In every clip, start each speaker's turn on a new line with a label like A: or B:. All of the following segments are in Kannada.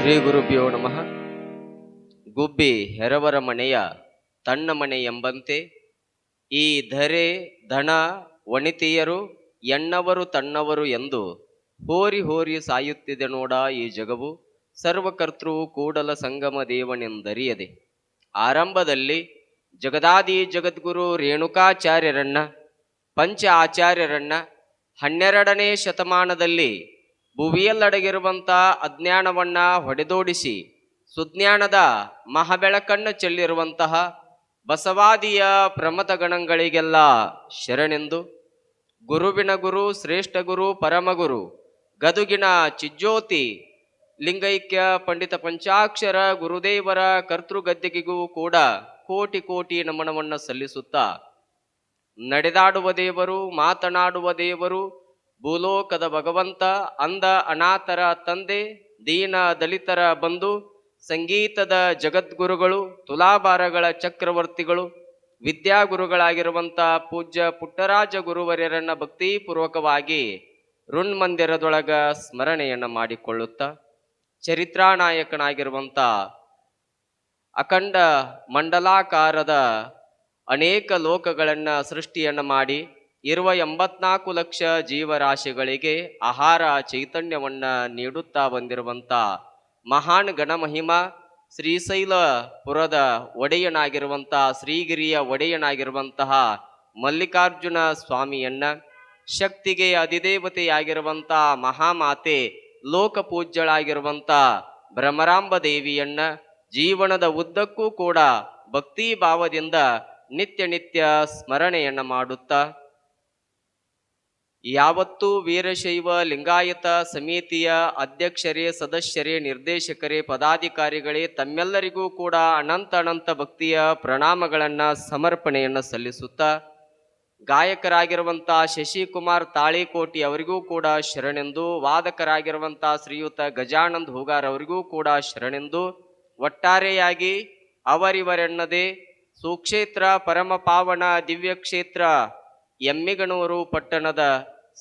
A: ಶ್ರೀ ಗುರುಭ್ಯೋ ನಮಃ. ಗುಬ್ಬಿ ಹೆರವರ ಮನೆಯ ತನ್ನ ಮನೆ ಎಂಬಂತೆ ಈ ಧರೆ, ಧನ ವಣಿತಿಯರು ಎಣ್ಣವರು ತನ್ನವರು ಎಂದು ಹೋರಿ ಹೋರಿ ಸಾಯುತ್ತಿದೆ ನೋಡ ಈ ಜಗವು. ಸರ್ವಕರ್ತೃವು ಕೂಡಲ ಸಂಗಮ ದೇವನೆಂದರಿಯದೆ. ಆರಂಭದಲ್ಲಿ ಜಗದಾದಿ ಜಗದ್ಗುರು ರೇಣುಕಾಚಾರ್ಯರನ್ನ, ಪಂಚ ಆಚಾರ್ಯರನ್ನ ಹನ್ನೆರಡನೇ ಶತಮಾನದಲ್ಲಿ ಭುವಿಯಲ್ಲಡಗಿರುವಂಥ ಅಜ್ಞಾನವನ್ನ ಹೊಡೆದೋಡಿಸಿ ಸುಜ್ಞಾನದ ಮಹಾಬೆಳಕನ್ನು ಚೆಲ್ಲಿರುವಂತಹ ಬಸವಾದಿಯ ಪ್ರಮತ ಗಣಗಳಿಗೆಲ್ಲ ಶರಣೆಂದು ಗುರುವಿನ ಗುರು, ಶ್ರೇಷ್ಠ ಗುರು ಪರಮಗುರು ಗದುಗಿನ ಚಿಜ್ಯೋತಿ, ಲಿಂಗೈಕ್ಯ ಪಂಡಿತ ಪಂಚಾಕ್ಷರ, ಗುರುದೇವರ ಕರ್ತೃಗದ್ದೆಗಿಗೂ ಕೂಡ ಕೋಟಿ ಕೋಟಿ ನಮನವನ್ನು ಸಲ್ಲಿಸುತ್ತಾ ನಡೆದಾಡುವ ದೇವರು, ಮಾತನಾಡುವ ದೇವರು ಭೂಲೋಕದ ಭಗವಂತ ಅಂದ ಅನಾಥರ ತಂದೆ, ದೀನ ದಲಿತರ ಬಂಧು, ಸಂಗೀತದ ಜಗದ್ಗುರುಗಳು, ತುಲಾಭಾರಗಳ ಚಕ್ರವರ್ತಿಗಳು, ವಿದ್ಯಾಗುರುಗಳಾಗಿರುವಂಥ ಪೂಜ್ಯ ಪುಟ್ಟರಾಜ ಗುರುವರ್ಯರನ್ನ ಭಕ್ತಿಪೂರ್ವಕವಾಗಿ ಋಣ್ಮಂದಿರದೊಳಗ ಸ್ಮರಣೆಯನ್ನ ಮಾಡಿಕೊಳ್ಳುತ್ತಾ ಚರಿತ್ರಾನಾಯಕನಾಗಿರುವಂಥ ಅಖಂಡ ಮಂಡಲಾಕಾರದ ಅನೇಕ ಲೋಕಗಳನ್ನು ಸೃಷ್ಟಿಯನ್ನು ಮಾಡಿ ಇರುವ ಎಂಬತ್ನಾಲ್ಕು ಲಕ್ಷ ಜೀವರಾಶಿಗಳಿಗೆ ಆಹಾರ ಚೈತನ್ಯವನ್ನ ನೀಡುತ್ತಾ ಬಂದಿರುವಂಥ ಮಹಾನ್ ಗಣಮಹಿಮ ಶ್ರೀಶೈಲಪುರದ ಒಡೆಯನಾಗಿರುವಂಥ ಶ್ರೀಗಿರಿಯ ಒಡೆಯನಾಗಿರುವಂತಹ ಮಲ್ಲಿಕಾರ್ಜುನ ಸ್ವಾಮಿಯನ್ನ, ಶಕ್ತಿಗೆ ಅಧಿದೇವತೆಯಾಗಿರುವಂಥ ಮಹಾಮಾತೆ ಲೋಕಪೂಜ್ಯಳಾಗಿರುವಂಥ ಭ್ರಮರಾಂಬ ದೇವಿಯನ್ನ, ಜೀವನದ ಉದ್ದಕ್ಕೂ ಕೂಡ ಭಕ್ತಿ ಭಾವದಿಂದ ನಿತ್ಯ ನಿತ್ಯ ಸ್ಮರಣೆಯನ್ನ ಮಾಡುತ್ತಾ ಯಾವತ್ತೂ ವೀರಶೈವ ಲಿಂಗಾಯತ ಸಮಿತಿಯ ಅಧ್ಯಕ್ಷರೇ, ಸದಸ್ಯರೇ, ನಿರ್ದೇಶಕರೇ, ಪದಾಧಿಕಾರಿಗಳೇ ತಮ್ಮೆಲ್ಲರಿಗೂ ಕೂಡ ಅನಂತ ಅನಂತ ಭಕ್ತಿಯ ಪ್ರಣಾಮಗಳನ್ನು, ಸಮರ್ಪಣೆಯನ್ನು ಸಲ್ಲಿಸುತ್ತಾ ಗಾಯಕರಾಗಿರುವಂಥ ಶಶಿಕುಮಾರ್ ತಾಳಿಕೋಟಿ ಅವರಿಗೂ ಕೂಡ ಶರಣೆಂದು, ವಾದಕರಾಗಿರುವಂಥ ಶ್ರೀಯುತ ಗಜಾನಂದ್ ಹೂಗಾರ್ ಅವರಿಗೂ ಕೂಡ ಶರಣೆಂದು, ಒಟ್ಟಾರೆಯಾಗಿ ಅವರಿವರೆನ್ನದೆ ಸುಕ್ಷೇತ್ರ ಪರಮ ಪಾವನ ದಿವ್ಯ ಕ್ಷೇತ್ರ ಎಮ್ಮಿಗನೂರು ಪಟ್ಟಣದ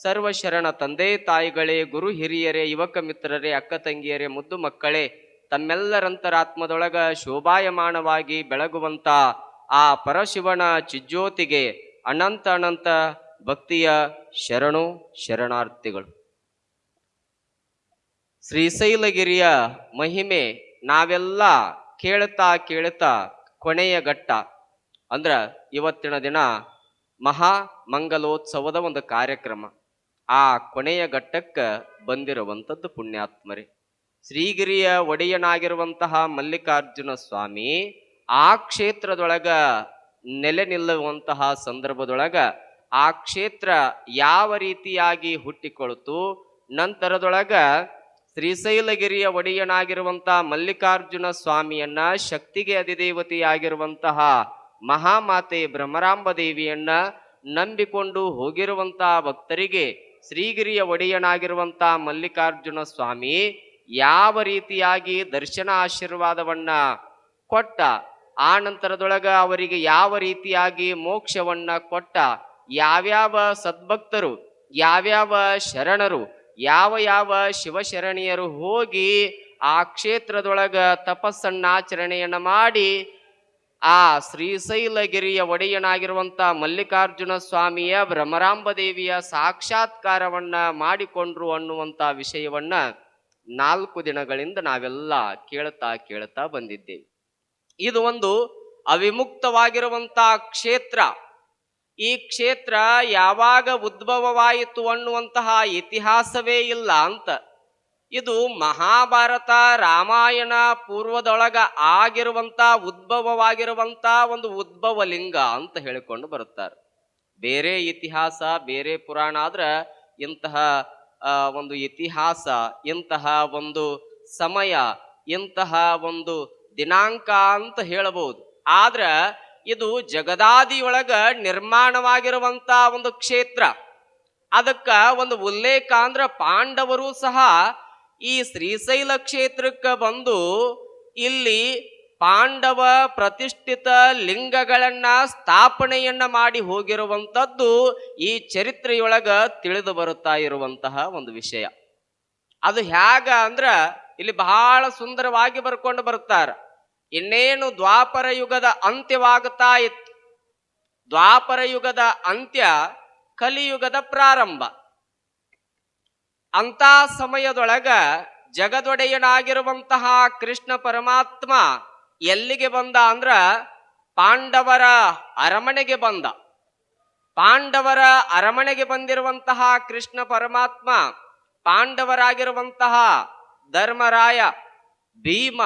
A: ಸರ್ವಶರಣ ತಂದೆ ತಾಯಿಗಳೇ, ಗುರು ಹಿರಿಯರೇ, ಯುವಕ ಮಿತ್ರರೇ, ಅಕ್ಕ ತಂಗಿಯರೇ, ಮುದ್ದು ಮಕ್ಕಳೇ, ತಮ್ಮೆಲ್ಲರಂತರಾತ್ಮದೊಳಗ ಶೋಭಾಯಮಾನವಾಗಿ ಬೆಳಗುವಂತ ಆ ಪರಶಿವನ ಚಿಜ್ಯೋತಿಗೆ ಅನಂತ ಅನಂತ ಭಕ್ತಿಯ ಶರಣು ಶರಣಾರ್ಥಿಗಳು. ಶ್ರೀಶೈಲಗಿರಿಯ ಮಹಿಮೆ ನಾವೆಲ್ಲ ಕೇಳ್ತಾ ಕೇಳ್ತಾ ಕೊನೆಯ ಘಟ್ಟ. ಅಂದ್ರ ಇವತ್ತಿನ ದಿನ ಮಹಾ ಮಂಗಲೋತ್ಸವದ ಒಂದು ಕಾರ್ಯಕ್ರಮ. ಆ ಕೊನೆಯ ಘಟ್ಟಕ್ಕೆ ಬಂದಿರುವಂಥದ್ದು ಪುಣ್ಯಾತ್ಮರೇ. ಶ್ರೀಗಿರಿಯ ಒಡೆಯನಾಗಿರುವಂತಹ ಮಲ್ಲಿಕಾರ್ಜುನ ಸ್ವಾಮಿ ಆ ಕ್ಷೇತ್ರದೊಳಗ ನೆಲೆ ನಿಲ್ಲುವಂತಹ ಸಂದರ್ಭದೊಳಗ ಆ ಕ್ಷೇತ್ರ ಯಾವ ರೀತಿಯಾಗಿ ಹುಟ್ಟಿಕೊಳ್ತು, ನಂತರದೊಳಗ ಶ್ರೀಶೈಲಗಿರಿಯ ಒಡೆಯನಾಗಿರುವಂತಹ ಮಲ್ಲಿಕಾರ್ಜುನ ಸ್ವಾಮಿಯನ್ನ ಶಕ್ತಿಗೆ ಅಧಿದೇವತೆಯಾಗಿರುವಂತಹ ಮಹಾಮಾತೆ ಭ್ರಮರಾಂಬ ದೇವಿಯನ್ನ ನಂಬಿಕೊಂಡು ಹೋಗಿರುವಂತಹ ಭಕ್ತರಿಗೆ ಶ್ರೀಗಿರಿಯ ಒಡೆಯನಾಗಿರುವಂತಹ ಮಲ್ಲಿಕಾರ್ಜುನ ಸ್ವಾಮಿ ಯಾವ ರೀತಿಯಾಗಿ ದರ್ಶನ ಆಶೀರ್ವಾದವನ್ನ ಕೊಟ್ಟ, ಆ ನಂತರದೊಳಗ ಅವರಿಗೆ ಯಾವ ರೀತಿಯಾಗಿ ಮೋಕ್ಷವನ್ನ ಕೊಟ್ಟ, ಯಾವ್ಯಾವ ಸದ್ಭಕ್ತರು, ಯಾವ್ಯಾವ ಶರಣರು, ಯಾವ ಯಾವ ಶಿವಶರಣಿಯರು ಹೋಗಿ ಆ ಕ್ಷೇತ್ರದೊಳಗ ತಪಸ್ಸನ್ನಾಚರಣೆಯನ್ನು ಮಾಡಿ ಆ ಶ್ರೀಶೈಲಗಿರಿಯ ಒಡೆಯನಾಗಿರುವಂಥ ಮಲ್ಲಿಕಾರ್ಜುನ ಸ್ವಾಮಿಯ ಭ್ರಮರಾಂಬ ದೇವಿಯ ಸಾಕ್ಷಾತ್ಕಾರವನ್ನ ಮಾಡಿಕೊಂಡ್ರು ಅನ್ನುವಂತ ವಿಷಯವನ್ನ ನಾಲ್ಕು ದಿನಗಳಿಂದ ನಾವೆಲ್ಲ ಕೇಳ್ತಾ ಕೇಳ್ತಾ ಬಂದಿದ್ದೇವೆ. ಇದು ಒಂದು ಅವಿಮುಕ್ತವಾಗಿರುವಂಥ ಕ್ಷೇತ್ರ. ಈ ಕ್ಷೇತ್ರ ಯಾವಾಗ ಉದ್ಭವವಾಯಿತು ಅನ್ನುವಂತಹ ಇತಿಹಾಸವೇ ಇಲ್ಲ ಅಂತ. ಇದು ಮಹಾಭಾರತ ರಾಮಾಯಣ ಪೂರ್ವದೊಳಗ ಆಗಿರುವಂತ ಉದ್ಭವವಾಗಿರುವಂತ ಒಂದು ಉದ್ಭವ ಲಿಂಗ ಅಂತ ಹೇಳಿಕೊಂಡು ಬರುತ್ತಾರೆ. ಬೇರೆ ಇತಿಹಾಸ, ಬೇರೆ ಪುರಾಣ ಆದ್ರೆ ಇಂತಹ ಒಂದು ಇತಿಹಾಸ, ಇಂತಹ ಒಂದು ಸಮಯ, ಇಂತಹ ಒಂದು ದಿನಾಂಕ ಅಂತ ಹೇಳಬಹುದು. ಆದ್ರ ಇದು ಜಗದಾದಿಯೊಳಗ ನಿರ್ಮಾಣವಾಗಿರುವಂತ ಒಂದು ಕ್ಷೇತ್ರ. ಅದಕ್ಕ ಒಂದು ಉಲ್ಲೇಖ ಅಂದ್ರ ಪಾಂಡವರು ಸಹ ಈ ಶ್ರೀಶೈಲ ಕ್ಷೇತ್ರಕ್ಕೆ ಬಂದು ಇಲ್ಲಿ ಪಾಂಡವ ಪ್ರತಿಷ್ಠಿತ ಲಿಂಗಗಳನ್ನ ಸ್ಥಾಪನೆಯನ್ನ ಮಾಡಿ ಹೋಗಿರುವಂಥದ್ದು ಈ ಚರಿತ್ರೆಯೊಳಗ ತಿಳಿದು ಬರುತ್ತಾ ಇರುವಂತಹ ಒಂದು ವಿಷಯ. ಅದು ಹೇಗ ಅಂದ್ರ ಇಲ್ಲಿ ಬಹಳ ಸುಂದರವಾಗಿ ಬರ್ಕೊಂಡು ಬರುತ್ತಾರೆ. ಇನ್ನೇನು ದ್ವಾಪರ ಯುಗದ ಅಂತ್ಯವಾಗುತ್ತಾ ಇತ್ತು. ದ್ವಾಪರ ಯುಗದ ಅಂತ್ಯ ಕಲಿಯುಗದ ಪ್ರಾರಂಭ. ಅಂತ ಸಮಯದೊಳಗ ಜಗದೊಡೆಯನಾಗಿರುವಂತಹ ಕೃಷ್ಣ ಪರಮಾತ್ಮ ಎಲ್ಲಿಗೆ ಬಂದ ಅಂದ್ರ ಪಾಂಡವರ ಅರಮನೆಗೆ ಬಂದ. ಪಾಂಡವರ ಅರಮನೆಗೆ ಬಂದಿರುವಂತಹ ಕೃಷ್ಣ ಪರಮಾತ್ಮ ಪಾಂಡವರಾಗಿರುವಂತಹ ಧರ್ಮರಾಯ, ಭೀಮ,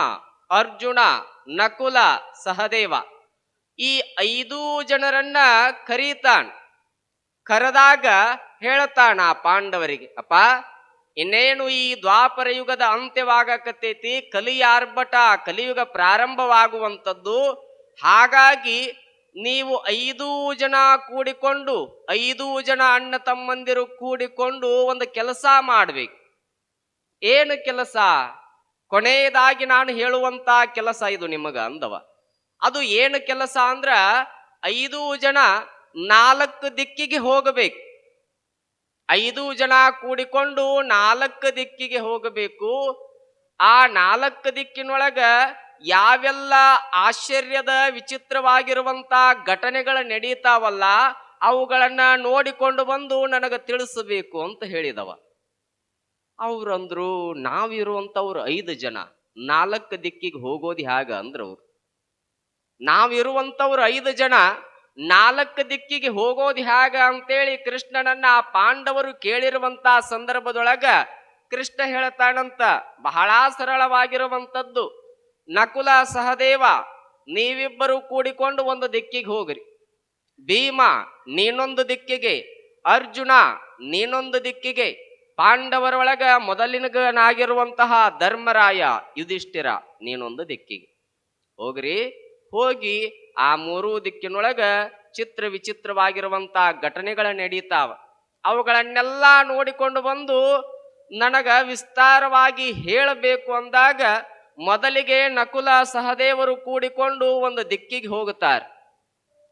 A: ಅರ್ಜುನ, ನಕುಲ, ಸಹದೇವ ಈ ಐದೂ ಜನರನ್ನ ಕರೀತಾನ್. ಕರೆದಾಗ ಹೇಳ್ತಾನ ಆ ಪಾಂಡವರಿಗೆ, ಅಪ್ಪ ಇನ್ನೇನು ಈ ದ್ವಾಪರ ಯುಗದ ಅಂತ್ಯವಾಗಕತ್ತೈತಿ? ಕಲಿಯ ಆರ್ಭಟ ಕಲಿಯುಗ ಪ್ರಾರಂಭವಾಗುವಂಥದ್ದು. ಹಾಗಾಗಿ ನೀವು ಐದೂ ಜನ ಕೂಡಿಕೊಂಡು, ಐದೂ ಜನ ಅಣ್ಣ ತಮ್ಮಂದಿರು ಕೂಡಿಕೊಂಡು ಒಂದು ಕೆಲಸ ಮಾಡ್ಬೇಕು. ಏನು ಕೆಲಸ? ಕೊನೆಯದಾಗಿ ನಾನು ಹೇಳುವಂತ ಕೆಲಸ ಇದು ನಿಮಗ ಅಂದವ. ಅದು ಏನು ಕೆಲಸ ಅಂದ್ರ ಐದು ಜನ ನಾಲ್ಕು ದಿಕ್ಕಿಗೆ ಹೋಗಬೇಕು. ಐದು ಜನ ಕೂಡಿಕೊಂಡು ನಾಲ್ಕು ದಿಕ್ಕಿಗೆ ಹೋಗಬೇಕು. ಆ ನಾಲ್ಕು ದಿಕ್ಕಿನೊಳಗ ಯಾವೆಲ್ಲ ಆಶ್ಚರ್ಯದ ವಿಚಿತ್ರವಾಗಿರುವಂತ ಘಟನೆಗಳು ನಡೀತಾವಲ್ಲ ಅವುಗಳನ್ನ ನೋಡಿಕೊಂಡು ಬಂದು ನನಗೆ ತಿಳಿಸಬೇಕು ಅಂತ ಹೇಳಿದವ. ಅವ್ರಂದ್ರು ನಾವಿರುವಂಥವ್ರು ಐದು ಜನ, ನಾಲ್ಕು ದಿಕ್ಕಿಗೆ ಹೋಗೋದು ಹ್ಯಾಗ ಅಂದ್ರು ಅವ್ರು. ನಾವಿರುವಂತವ್ರು ಐದು ಜನ ನಾಲ್ಕು ದಿಕ್ಕಿಗೆ ಹೋಗೋದು ಹ್ಯಾಗ ಅಂತೇಳಿ ಕೃಷ್ಣನನ್ನ ಆ ಪಾಂಡವರು ಕೇಳಿರುವಂತ ಸಂದರ್ಭದೊಳಗ ಕೃಷ್ಣ ಹೇಳ್ತಾನಂತ, ಬಹಳ ಸರಳವಾಗಿರುವಂತದ್ದು ನಕುಲ ಸಹದೇವ, ನೀವಿಬ್ಬರು ಕೂಡಿಕೊಂಡು ಒಂದು ದಿಕ್ಕಿಗೆ ಹೋಗ್ರಿ. ಭೀಮ, ನೀನೊಂದು ದಿಕ್ಕಿಗೆ. ಅರ್ಜುನ, ನೀನೊಂದು ದಿಕ್ಕಿಗೆ. ಪಾಂಡವರೊಳಗ ಮೊದಲಿನಗನಾಗಿರುವಂತಹ ಧರ್ಮರಾಯ ಯುಧಿಷ್ಠಿರ, ನೀನೊಂದು ದಿಕ್ಕಿಗೆ. ಹೋಗ್ರಿ. ಹೋಗಿ ಆ ಮೂರೂ ದಿಕ್ಕಿನೊಳಗ ಚಿತ್ರ ವಿಚಿತ್ರವಾಗಿರುವಂತ ಘಟನೆಗಳ ನಡೀತಾವ. ಅವುಗಳನ್ನೆಲ್ಲ ನೋಡಿಕೊಂಡು ಬಂದು ನನಗ ವಿಸ್ತಾರವಾಗಿ ಹೇಳಬೇಕು ಅಂದಾಗ ಮೊದಲಿಗೆ ನಕುಲ ಸಹದೇವರು ಕೂಡಿಕೊಂಡು ಒಂದು ದಿಕ್ಕಿಗೆ ಹೋಗುತ್ತಾರೆ.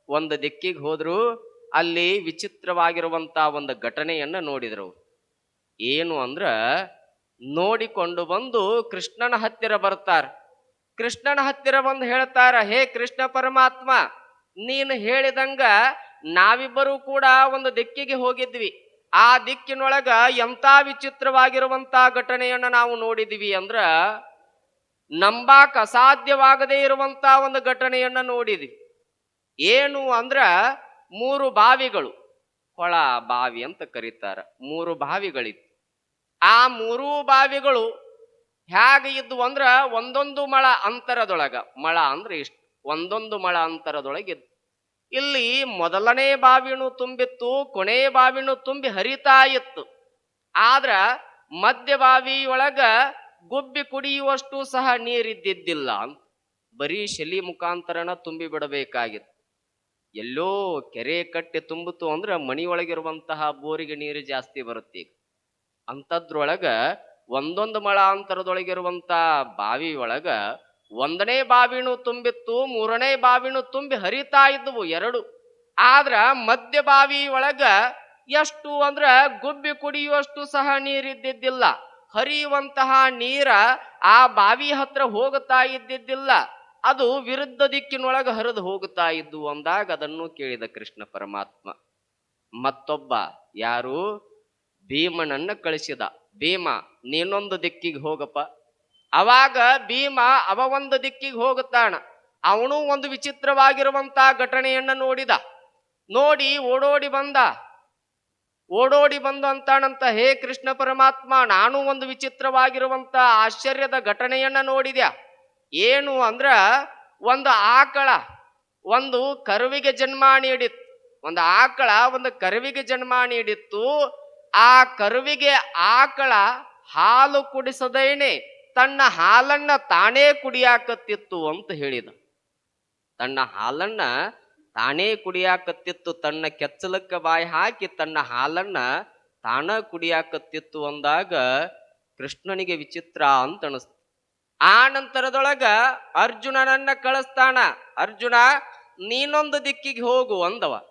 A: ಒಂದು ದಿಕ್ಕಿಗೆ ಹೋದ್ರು ಅಲ್ಲಿ ವಿಚಿತ್ರವಾಗಿರುವಂತ ಒಂದು ಘಟನೆಯನ್ನ ನೋಡಿದ್ರು. ಏನು ಅಂದ್ರ ನೋಡಿಕೊಂಡು ಬಂದು ಕೃಷ್ಣನ ಹತ್ತಿರ ಬರ್ತಾರ. ಕೃಷ್ಣನ ಹತ್ತಿರ ಬಂದು ಹೇಳ್ತಾರ, ಹೇ ಕೃಷ್ಣ ಪರಮಾತ್ಮ, ನೀನು ಹೇಳಿದಂಗ ನಾವಿಬ್ಬರೂ ಕೂಡ ಒಂದು ದಿಕ್ಕಿಗೆ ಹೋಗಿದ್ವಿ. ಆ ದಿಕ್ಕಿನೊಳಗ ಎಂತ ವಿಚಿತ್ರವಾಗಿರುವಂತ ಘಟನೆಯನ್ನು ನಾವು ನೋಡಿದ್ವಿ ಅಂದ್ರ ನಂಬಾಕ ಅಸಾಧ್ಯವಾಗದೇ ಇರುವಂತ ಒಂದು ಘಟನೆಯನ್ನ ನೋಡಿದ್ವಿ. ಏನು ಅಂದ್ರ ಮೂರು ಬಾವಿಗಳು, ಹೊಳ ಬಾವಿ ಅಂತ ಕರೀತಾರ, ಮೂರು ಬಾವಿಗಳಿತ್ತು. ಆ ಮೂರೂ ಬಾವಿಗಳು ಹೇಗೆ ಇದ್ವು ಅಂದ್ರೆ ಒಂದೊಂದು ಮಳ ಅಂತರದೊಳಗ. ಮಳ ಅಂದ್ರೆ ಇಷ್ಟು. ಒಂದೊಂದು ಮಳ ಅಂತರದೊಳಗಿದ್ದು ಇಲ್ಲಿ ಮೊದಲನೇ ಬಾವಿನು ತುಂಬಿತ್ತು, ಕೊನೆ ಬಾವಿನು ತುಂಬಿ ಹರಿತಾ ಇತ್ತು. ಆದ್ರ ಮಧ್ಯ ಬಾವಿಯೊಳಗ ಗುಬ್ಬಿ ಕುಡಿಯುವಷ್ಟು ಸಹ ನೀರಿದ್ದಿದ್ದಿಲ್ಲ ಬರೀ ಶಲಿ ಮುಖಾಂತರನ ತುಂಬಿ ಬಿಡಬೇಕಾಗಿತ್ತು. ಎಲ್ಲೋ ಕೆರೆ ಕಟ್ಟೆ ತುಂಬಿತು ಅಂದ್ರೆ ಮಣಿಯೊಳಗಿರುವಂತಹ ಬೋರಿಗೆ ನೀರು ಜಾಸ್ತಿ ಬರುತ್ತೆ ಅಂಥದ್ರೊಳಗ ಒಂದೊಂದು ಮಳ ಅಂತರದೊಳಗಿರುವಂತ ಬಾವಿ ಒಳಗ ಒಂದನೇ ಬಾವಿನೂ ತುಂಬಿತ್ತು, ಮೂರನೇ ಬಾವಿನೂ ತುಂಬಿ ಹರಿತಾ ಇದ್ವು ಎರಡು. ಆದ್ರ ಮಧ್ಯ ಬಾವಿ ಒಳಗ ಎಷ್ಟು ಅಂದ್ರ ಗುಬ್ಬಿ ಕುಡಿಯುವಷ್ಟು ಸಹ ನೀರಿದ್ದಿದ್ದಿಲ್ಲ. ಹರಿಯುವಂತಹ ನೀರ ಆ ಬಾವಿ ಹತ್ರ ಹೋಗುತ್ತಾ ಇದ್ದಿದ್ದಿಲ್ಲ. ಅದು ವಿರುದ್ಧ ದಿಕ್ಕಿನೊಳಗ ಹರಿದು ಹೋಗುತ್ತಾ ಇದ್ದು ಅಂದಾಗ ಅದನ್ನು ಕೇಳಿದ ಕೃಷ್ಣ ಪರಮಾತ್ಮ, ಮತ್ತೊಬ್ಬ ಯಾರು? ಭೀಮನನ್ನ ಕಳಿಸಿದ. ಭೀಮ, ನೀನೊಂದು ದಿಕ್ಕಿಗೆ ಹೋಗಪ್ಪ. ಅವಾಗ ಭೀಮ ಅವ ಒಂದು ದಿಕ್ಕಿಗೆ ಹೋಗುತ್ತಾನ ಅವನು ಒಂದು ವಿಚಿತ್ರವಾಗಿರುವಂತಹ ಘಟನೆಯನ್ನ ನೋಡಿದ. ನೋಡಿ ಓಡೋಡಿ ಬಂದ. ಓಡೋಡಿ ಬಂದು ಅಂತಾನಂತ, ಹೇ ಕೃಷ್ಣ ಪರಮಾತ್ಮ, ನಾನು ಒಂದು ವಿಚಿತ್ರವಾಗಿರುವಂತ ಆಶ್ಚರ್ಯದ ಘಟನೆಯನ್ನ ನೋಡಿದ್ಯಾ? ಏನು ಅಂದ್ರ, ಒಂದು ಆಕಳ ಒಂದು ಕರುವಿಗೆ ಜನ್ಮ ನೀಡಿತ್ತು. ಒಂದು ಆಕಳ ಒಂದು ಕರುವಿಗೆ ಜನ್ಮ ನೀಡಿತ್ತು. ಆ ಕರುವಿಗೆ ಆಕಳ ಹಾಲು ಕುಡಿಸದೇನೆ, ತನ್ನ ಹಾಲನ್ನ ತಾನೇ ಕುಡಿಯಾಕತ್ತಿತ್ತು ಅಂತ ಹೇಳಿದ. ತನ್ನ ಹಾಲನ್ನ ತಾನೇ ಕುಡಿಯಾಕತ್ತಿತ್ತು, ತನ್ನ ಕೆಚ್ಚಲಕ್ಕ ಬಾಯಿ ಹಾಕಿ ತನ್ನ ಹಾಲನ್ನ ತಾನ ಕುಡಿಯಾಕತ್ತಿತ್ತು ಅಂದಾಗ ಕೃಷ್ಣನಿಗೆ ವಿಚಿತ್ರ ಅಂತ ಅನಿಸ್ತು. ಆ ನಂತರದೊಳಗ ಅರ್ಜುನನನ್ನ ಕಳಿಸ್ತಾನ, ಅರ್ಜುನ, ನೀನೊಂದು ದಿಕ್ಕಿಗೆ ಹೋಗು ಅಂದವ.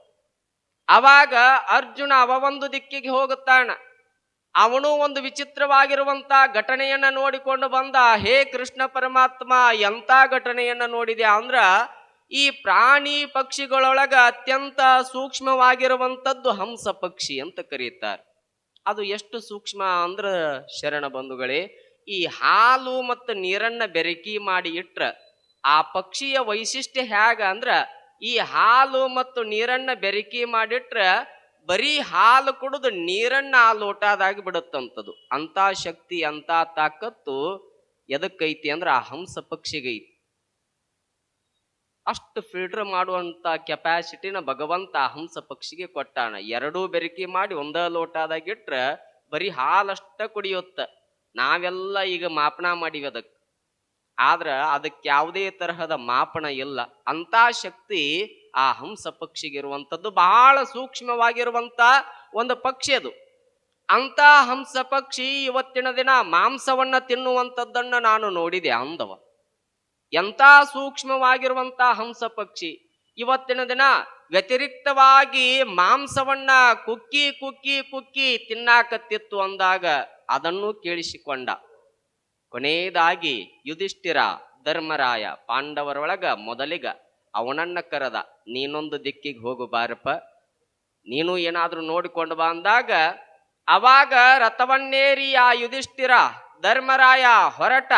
A: ಅವಾಗ ಅರ್ಜುನ ಅವ ಒಂದು ದಿಕ್ಕಿಗೆ ಹೋಗುತ್ತಾನ. ಅವನು ಒಂದು ವಿಚಿತ್ರವಾಗಿರುವಂತ ಘಟನೆಯನ್ನ ನೋಡಿಕೊಂಡು ಬಂದ, ಹೇ ಕೃಷ್ಣ ಪರಮಾತ್ಮ, ಎಂತ ಘಟನೆಯನ್ನ ನೋಡಿದೆ? ಅಂದ್ರ, ಈ ಪ್ರಾಣಿ ಪಕ್ಷಿಗಳೊಳಗ ಅತ್ಯಂತ ಸೂಕ್ಷ್ಮವಾಗಿರುವಂತದ್ದು ಹಂಸ ಪಕ್ಷಿ ಅಂತ ಕರೀತಾರೆ. ಅದು ಎಷ್ಟು ಸೂಕ್ಷ್ಮ ಅಂದ್ರ ಶರಣ ಬಂಧುಗಳೇ, ಈ ಹಾಲು ಮತ್ತು ನೀರನ್ನ ಬೆರಕಿ ಮಾಡಿ ಇಟ್ರ ಆ ಪಕ್ಷಿಯ ವೈಶಿಷ್ಟ್ಯ ಹೇಗ ಅಂದ್ರ ಈ ಹಾಲು ಮತ್ತು ನೀರನ್ನ ಬೆರಕಿ ಮಾಡಿಟ್ರ ಬರೀ ಹಾಲು ಕುಡಿದು ನೀರನ್ನ ಆ ಲೋಟದಾಗಿ ಬಿಡುತ್ತಂತದು. ಅಂತ ಶಕ್ತಿ ಅಂತ ತಾಕತ್ತು ಎದಕ್ಕೈತಿ ಅಂದ್ರೆ ಆ ಹಂಸ ಪಕ್ಷಿಗೈತಿ ಅಷ್ಟು ಫಿಲ್ಟರ್ ಮಾಡುವಂತ ಕೆಪಾಸಿಟಿನ ಭಗವಂತ ಆ ಹಂಸ ಪಕ್ಷಿಗೆ ಕೊಟ್ಟಾನ. ಎರಡೂ ಬೆರಕಿ ಮಾಡಿ ಒಂದ ಲೋಟದಾಗಿಟ್ರೆ ಬರೀ ಹಾಲಷ್ಟ ಕುಡಿಯುತ್ತ. ನಾವೆಲ್ಲ ಈಗ ಮಾಪನ ಮಾಡಿವಿ ಅದಕ್ಕೆ. ಆದ್ರ ಅದಕ್ಕೆ ಯಾವುದೇ ತರಹದ ಮಾಪನ ಇಲ್ಲ. ಅಂತ ಶಕ್ತಿ ಆ ಹಂಸ ಪಕ್ಷಿಗಿರುವಂಥದ್ದು ಬಹಳ ಸೂಕ್ಷ್ಮವಾಗಿರುವಂತ ಒಂದು ಪಕ್ಷಿ ಅದು. ಅಂತ ಹಂಸ ಪಕ್ಷಿ ಇವತ್ತಿನ ದಿನ ಮಾಂಸವನ್ನ ತಿನ್ನುವಂಥದ್ದನ್ನು ನಾನು ನೋಡಿದೆ ಅಂದವ. ಎಂಥ ಸೂಕ್ಷ್ಮವಾಗಿರುವಂತ ಹಂಸ ಪಕ್ಷಿ. ಇವತ್ತಿನ ದಿನ ವ್ಯತಿರಿಕ್ತವಾಗಿ ಮಾಂಸವನ್ನ ಕುಕ್ಕಿ ಕುಕ್ಕಿ ಕುಕ್ಕಿ ತಿನ್ನಾಕತ್ತಿತ್ತು ಅಂದಾಗ ಅದನ್ನು ಕೇಳಿಸಿಕೊಂಡ. ಕೊನೆಯದಾಗಿ ಯುಧಿಷ್ಠಿರ ಧರ್ಮರಾಯ ಪಾಂಡವರೊಳಗ ಮೊದಲಿಗ, ಅವನನ್ನ ಕರೆದ, ನೀನೊಂದು ದಿಕ್ಕಿಗೆ ಹೋಗು ಬಾರಪ್ಪ. ನೀನು ಏನಾದ್ರೂ ನೋಡಿಕೊಂಡು ಬಾ ಅಂದಾಗ, ಅವಾಗ ರಥವನ್ನೇರಿ ಆ ಯುಧಿಷ್ಠಿರ ಧರ್ಮರಾಯ ಹೊರಟ,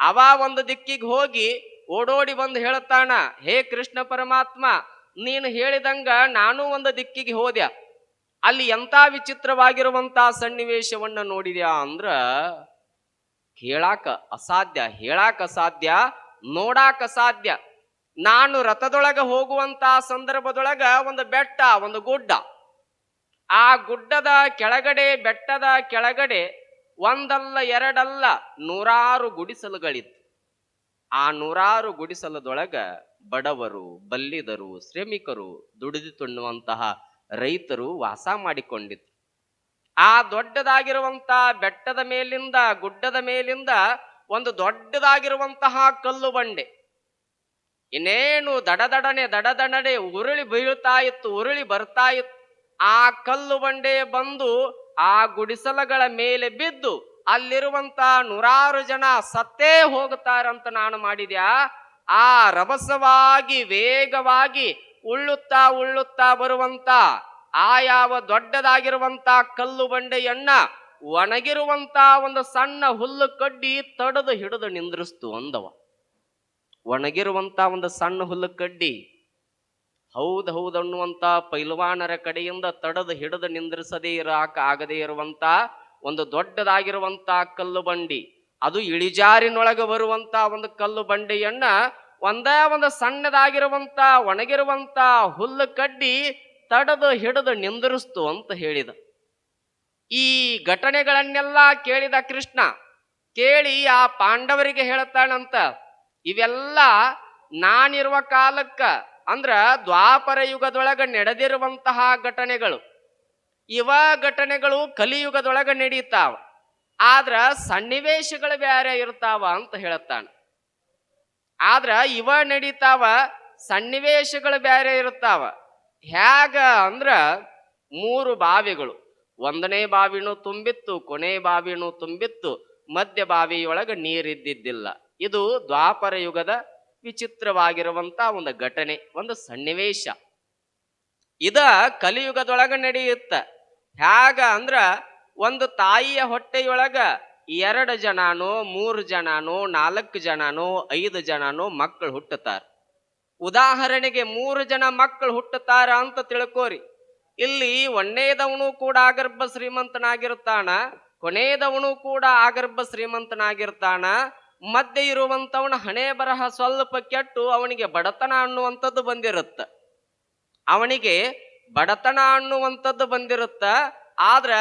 A: ಅವ ಒಂದು ದಿಕ್ಕಿಗೆ ಹೋಗಿ ಓಡೋಡಿ ಬಂದು ಹೇಳ್ತಾನ ಹೇ ಕೃಷ್ಣ ಪರಮಾತ್ಮ, ನೀನು ಹೇಳಿದಂಗ ನಾನು ಒಂದು ದಿಕ್ಕಿಗೆ ಹೋದ್ಯ. ಅಲ್ಲಿ ಎಂತ ವಿಚಿತ್ರವಾಗಿರುವಂತಹ ಸನ್ನಿವೇಶವನ್ನ ನೋಡಿದ್ಯಾ ಅಂದ್ರ ಕೇಳಾಕ ಅಸಾಧ್ಯ, ಹೇಳಾಕ ಅಸಾಧ್ಯ, ನೋಡಾಕ ಅಸಾಧ್ಯ. ನಾನು ರಥದೊಳಗ ಹೋಗುವಂತ ಸಂದರ್ಭದೊಳಗ ಒಂದು ಬೆಟ್ಟ, ಒಂದು ಗುಡ್ಡ. ಆ ಗುಡ್ಡದ ಕೆಳಗಡೆ, ಬೆಟ್ಟದ ಕೆಳಗಡೆ ಒಂದಲ್ಲ ಎರಡಲ್ಲ ನೂರಾರು ಗುಡಿಸಲುಗಳಿತ್ತು. ಆ ನೂರಾರು ಗುಡಿಸಲದೊಳಗ ಬಡವರು, ಬಲ್ಲಿದರು, ಶ್ರಮಿಕರು ದುಡಿದು ತಿನ್ನುವಂತಹ ರೈತರು ವಾಸ ಮಾಡಿಕೊಂಡಿದ್ರು. ಆ ದೊಡ್ಡದಾಗಿರುವಂತ ಬೆಟ್ಟದ ಮೇಲಿಂದ ಗುಡ್ಡದ ಮೇಲಿಂದ ಒಂದು ದೊಡ್ಡದಾಗಿರುವಂತಹ ಕಲ್ಲು ಬಂಡೆ. ಇನ್ನೇನು ದಡದಡನೆ ದಡದಡನೆ ಉರುಳಿ ಬೀಳ್ತಾ ಇತ್ತು, ಉರುಳಿ ಬರ್ತಾ ಇತ್ತು. ಆ ಕಲ್ಲು ಬಂಡೆ ಬಂದು ಆ ಗುಡಿಸಲಗಳ ಮೇಲೆ ಬಿದ್ದು ಅಲ್ಲಿರುವಂತ ನೂರಾರು ಜನ ಸತ್ತೇ ಹೋಗುತ್ತಾರಂತ ನಾನು ಮಾಡಿದ್ಯಾ? ಆ ರಭಸವಾಗಿ, ವೇಗವಾಗಿ ಉಳ್ಳುತ್ತಾ ಉಳ್ಳುತ್ತಾ ಬರುವಂತ ಆ ಯಾವ ದೊಡ್ಡದಾಗಿರುವಂತ ಕಲ್ಲು ಬಂಡೆಯನ್ನ ಒಣಗಿರುವಂತ ಒಂದು ಸಣ್ಣ ಹುಲ್ಲು ಕಡ್ಡಿ ತಡೆದು ಹಿಡಿದು ನಿಂದ್ರಿಸ್ತು ಅಂದವ. ಒಣಗಿರುವಂತ ಒಂದು ಸಣ್ಣ ಹುಲ್ಲು ಕಡ್ಡಿ ಹೌದು ಹೌದು ಅನ್ನುವಂತ ಪೈಲ್ವಾನರ ಕಡೆಯಿಂದ ತಡೆದು ಹಿಡಿದು ನಿಂದ್ರಿಸದೇ ಇರಾಕ ಆಗದೇ ಇರುವಂತ ಒಂದು ದೊಡ್ಡದಾಗಿರುವಂತ ಕಲ್ಲು ಬಂಡಿ. ಅದು ಇಳಿಜಾರಿನೊಳಗೆ ಬರುವಂತ ಒಂದು ಕಲ್ಲು ಬಂಡಿಯನ್ನ ಒಂದೇ ಒಂದು ಸಣ್ಣದಾಗಿರುವಂತ ಒಣಗಿರುವಂತ ಹುಲ್ಲು ಕಡ್ಡಿ ತಡದು ಹಿಡಿದು ನಿಂದಿರಿಸ್ತು ಅಂತ ಹೇಳಿದ. ಈ ಘಟನೆಗಳನ್ನೆಲ್ಲ ಕೇಳಿದ ಕೃಷ್ಣ, ಕೇಳಿ ಆ ಪಾಂಡವರಿಗೆ ಹೇಳ್ತಾನಂತ ಇವೆಲ್ಲ ನಾನಿರುವ ಕಾಲಕ್ಕ ಅಂದ್ರ ದ್ವಾಪರ ಯುಗದೊಳಗ ನಡೆದಿರುವಂತಹ ಘಟನೆಗಳು. ಇವ ಘಟನೆಗಳು ಕಲಿಯುಗದೊಳಗ ನಡೀತಾವ, ಆದ್ರ ಸನ್ನಿವೇಶಗಳು ಬೇರೆ ಇರ್ತಾವ ಅಂತ ಹೇಳುತ್ತಾನ. ಆದ್ರ ಇವ ನಡೀತಾವ, ಸನ್ನಿವೇಶಗಳು ಬೇರೆ ಇರ್ತಾವ. ಹೇಗ ಅಂದ್ರ ಮೂರು ಬಾವಿಗಳು. ಒಂದನೇ ಬಾವಿನೂ ತುಂಬಿತ್ತು, ಕೊನೆ ಬಾವಿನೂ ತುಂಬಿತ್ತು, ಮಧ್ಯ ಬಾವಿಯೊಳಗೆ ನೀರಿದ್ದಿದ್ದಿಲ್ಲ. ಇದು ದ್ವಾಪರ ಯುಗದ ವಿಚಿತ್ರವಾಗಿರುವಂತ ಒಂದು ಘಟನೆ, ಒಂದು ಸನ್ನಿವೇಶ. ಇದ ಕಲಿಯುಗದೊಳಗ ನಡೆಯುತ್ತ. ಹ್ಯಾಗ ಅಂದ್ರ ಒಂದು ತಾಯಿಯ ಹೊಟ್ಟೆಯೊಳಗ ಎರಡು ಜನನೋ, ಮೂರು ಜನನೋ, ನಾಲ್ಕು ಜನನೋ, ಐದು ಜನನೋ ಮಕ್ಕಳು ಹುಟ್ಟುತ್ತಾರ. ಉದಾಹರಣೆಗೆ ಮೂರು ಜನ ಮಕ್ಕಳು ಹುಟ್ಟುತ್ತಾರ ಅಂತ ತಿಳ್ಕೋರಿ. ಇಲ್ಲಿ ಒಂದನೇದವನು ಕೂಡ ಆಗರ್ಭ ಶ್ರೀಮಂತನಾಗಿರ್ತಾನ ಕೊನೆಯದವನು ಕೂಡ ಆಗರ್ಭ ಶ್ರೀಮಂತನಾಗಿರ್ತಾನ ಮಧ್ಯೆ ಇರುವಂತವನ ಹಣೆ ಬರಹ ಸ್ವಲ್ಪ ಕೆಟ್ಟು ಅವನಿಗೆ ಬಡತನ ಅನ್ನುವಂಥದ್ದು ಬಂದಿರುತ್ತ. ಅವನಿಗೆ ಬಡತನ ಅನ್ನುವಂಥದ್ದು ಬಂದಿರುತ್ತ, ಆದ್ರ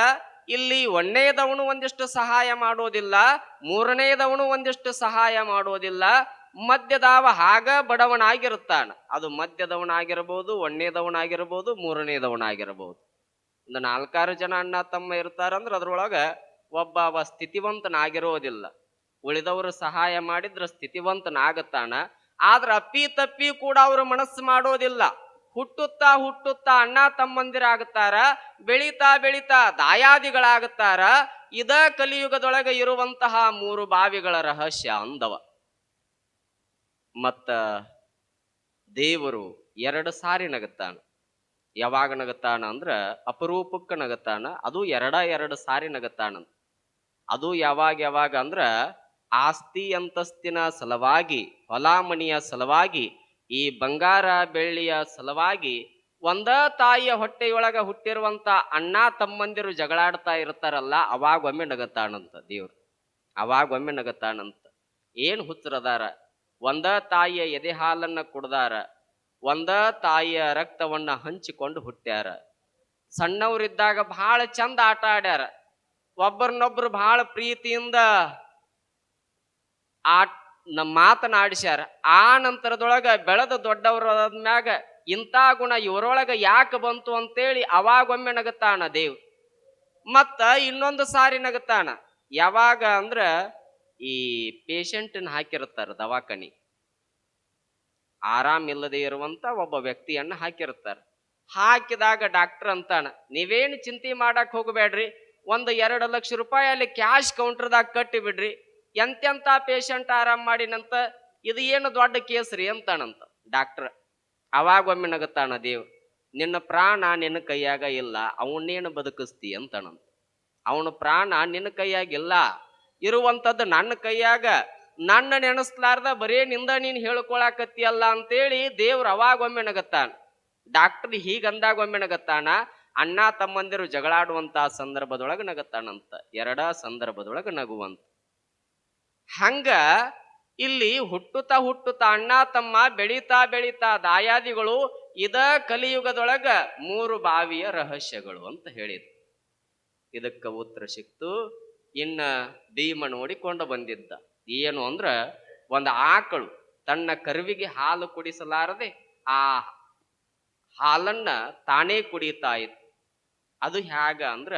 A: ಇಲ್ಲಿ ಒಂದನೇದವನು ಒಂದಿಷ್ಟು ಸಹಾಯ ಮಾಡೋದಿಲ್ಲ, ಮೂರನೇದವನು ಒಂದಿಷ್ಟು ಸಹಾಯ ಮಾಡೋದಿಲ್ಲ ಮಧ್ಯದವ ಹಾಗ ಬಡವನಾಗಿರುತ್ತಾನ. ಅದು ಮದ್ಯದವನಾಗಿರಬಹುದು, ಒಣ್ಣೆದವನಾಗಿರಬಹುದು, ಮೂರನೇದವನಾಗಿರಬಹುದು. ಒಂದು ನಾಲ್ಕಾರು ಜನ ಅಣ್ಣ ತಮ್ಮ ಇರ್ತಾರಂದ್ರ ಅದ್ರೊಳಗ ಒಬ್ಬ ಅವ ಸ್ಥಿತಿವಂತನಾಗಿರೋದಿಲ್ಲ. ಉಳಿದವರು ಸಹಾಯ ಮಾಡಿದ್ರೆ ಸ್ಥಿತಿವಂತನಾಗತ್ತಾನ. ಆದ್ರೆ ಅಪ್ಪಿ ತಪ್ಪಿ ಕೂಡ ಅವರು ಮನಸ್ಸು ಮಾಡೋದಿಲ್ಲ. ಹುಟ್ಟುತ್ತಾ ಹುಟ್ಟುತ್ತಾ ಅಣ್ಣ ತಮ್ಮಂದಿರಾಗುತ್ತಾರ, ಬೆಳೀತಾ ಬೆಳೀತಾ ದಾಯಾದಿಗಳಾಗುತ್ತಾರ. ಇದ ಕಲಿಯುಗದೊಳಗೆ ಇರುವಂತಹ ಮೂರು ಬಾವಿಗಳ ರಹಸ್ಯ ಅಂದವ. ಮತ್ತ ದೇವರು ಎರಡು ಸಾರಿ ನಗತಾನ ಯಾವಾಗ ನಗತಾನ ಅಂದ್ರ ಅಪರೂಪಕ್ಕ ನಗತಾನ ಅದು ಎರಡ ಎರಡು ಸಾರಿ ನಗತಾನ ಅದು ಯಾವಾಗ ಯಾವಾಗ ಅಂದ್ರ ಆಸ್ತಿ ಅಂತಸ್ತಿನ ಸಲುವಾಗಿ, ಹೊಲಾಮಣಿಯ ಸಲುವಾಗಿ, ಈ ಬಂಗಾರ ಬೆಳ್ಳಿಯ ಸಲುವಾಗಿ ಒಂದ ತಾಯಿಯ ಹೊಟ್ಟೆಯೊಳಗ ಹುಟ್ಟಿರುವಂತ ಅಣ್ಣ ತಮ್ಮಂದಿರು ಜಗಳಾಡ್ತಾ ಇರ್ತಾರಲ್ಲ, ಅವಾಗ ಒಮ್ಮೆ ನಗತಾನಂತ ದೇವ್ರು. ಅವಾಗ ಒಮ್ಮೆ ನಗತಾನಂತ ಏನ್ ಹುಚ್ಚರದಾರ? ಒಂದ ತಾಯಿಯ ಎದೆ ಹಾಲನ್ನ ಕುಡ್ದಾರ, ಒಂದ ತಾಯಿಯ ರಕ್ತವನ್ನ ಹಂಚಿಕೊಂಡು ಹುಟ್ಟ್ಯಾರ. ಸಣ್ಣವರಿದ್ದಾಗ ಬಹಳ ಚಂದ ಆಟ ಆಡ್ಯಾರ. ಒಬ್ಬರನ್ನೊಬ್ರು ಬಹಳ ಪ್ರೀತಿಯಿಂದ ಆಟ್ ನಮ್ಮ ಮಾತನಾಡಿಸ್ಯಾರ. ಆ ನಂತರದೊಳಗ ಬೆಳೆದ ದೊಡ್ಡವರಾದ್ಮ್ಯಾಗ ಇಂಥ ಗುಣ ಇವರೊಳಗ ಯಾಕೆ ಬಂತು ಅಂತೇಳಿ ಅವಾಗೊಮ್ಮೆ ನಗತಾನ ದೇವ್. ಮತ್ತ ಇನ್ನೊಂದು ಸಾರಿ ನಗತಾನ. ಯಾವಾಗ ಅಂದ್ರ ಈ ಪೇಷಂಟನ್ನ ಹಾಕಿರುತ್ತಾರೆ ದವಾಖಾನಿ. ಆರಾಮಿಲ್ಲದೆ ಇರುವಂತ ಒಬ್ಬ ವ್ಯಕ್ತಿಯನ್ನ ಹಾಕಿರುತ್ತಾರೆ. ಹಾಕಿದಾಗ ಡಾಕ್ಟರ್ ಅಂತಾನ, ನೀವೇನು ಚಿಂತೆ ಮಾಡಕ್ ಹೋಗಬೇಡ್ರಿ. ಒಂದು ಎರಡು ಲಕ್ಷ ರೂಪಾಯಿ ಅಲ್ಲಿ ಕ್ಯಾಶ್ ಕೌಂಟರ್ದಾಗ ಕಟ್ಟಿ ಬಿಡ್ರಿ. ಎಂತೆಂತ ಪೇಷಂಟ್ ಆರಾಮ್ ಮಾಡಿನಂತ, ಇದು ಏನು ದೊಡ್ಡ ಕೇಸ್ ರೀ ಅಂತಾನಂತ. ಡಾಕ್ಟರ್, ಅವಾಗ ಒಮ್ಮೆ ನಗತಾನ ದೇವ್? ನಿನ್ನ ಪ್ರಾಣ ನಿನ್ನ ಕೈಯಾಗ ಇಲ್ಲ. ಅವನ್ನೇನು ಬದುಕಿಸ್ತಿ? ಅಂತಾನಂತ. ಅವನ ಪ್ರಾಣ ನಿನ್ನ ಕೈಯಾಗಿಲ್ಲ. ಇರುವಂಥದ್ದು ನನ್ನ ಕೈಯಾಗ. ನನ್ನ ನೆನೆಸ್ಲಾರ್ದ ಬರೇ ನಿಂದ ನೀನು ಹೇಳ್ಕೊಳಕತ್ತಿಯಲ್ಲ ಅಂತೇಳಿ ದೇವ್ರ ಅವಾಗ ಒಮ್ಮೆ ನಗತ್ತಾನ. ಡಾಕ್ಟರ್ ಹೀಗಂದಾಗ ಒಮ್ಮೆ ನಗತ್ತಾನ. ಅಣ್ಣ ತಮ್ಮಂದಿರು ಜಗಳಾಡುವಂತ ಸಂದರ್ಭದೊಳಗೆ ನಗತ್ತಾನಂತ. ಎರಡ ಸಂದರ್ಭದೊಳಗ ನಗುವಂತ. ಹಂಗ ಇಲ್ಲಿ ಹುಟ್ಟುತ್ತಾ ಹುಟ್ಟುತ್ತಾ ಅಣ್ಣ ತಮ್ಮ ಬೆಳೀತಾ ಬೆಳೀತಾ ದಾಯಾದಿಗಳು ಇದ ಕಲಿಯುಗದೊಳಗ ಮೂರು ಬಾವಿಯ ರಹಸ್ಯಗಳು ಅಂತ ಹೇಳಿದ್ರು. ಇದಕ್ಕ ಉತ್ತರ ಸಿಕ್ತು. ಇನ್ನ ಭೀಮ ನೋಡಿಕೊಂಡು ಬಂದಿದ್ದ. ಏನು ಅಂದ್ರ ಒಂದು ಆಕಳು ತನ್ನ ಕರುವಿಗೆ ಹಾಲು ಕುಡಿಸಲಾರದೆ ಆ ಹಾಲನ್ನ ತಾನೇ ಕುಡಿತಾ ಇತ್ತು ಅದು ಹೇಗ ಅಂದ್ರ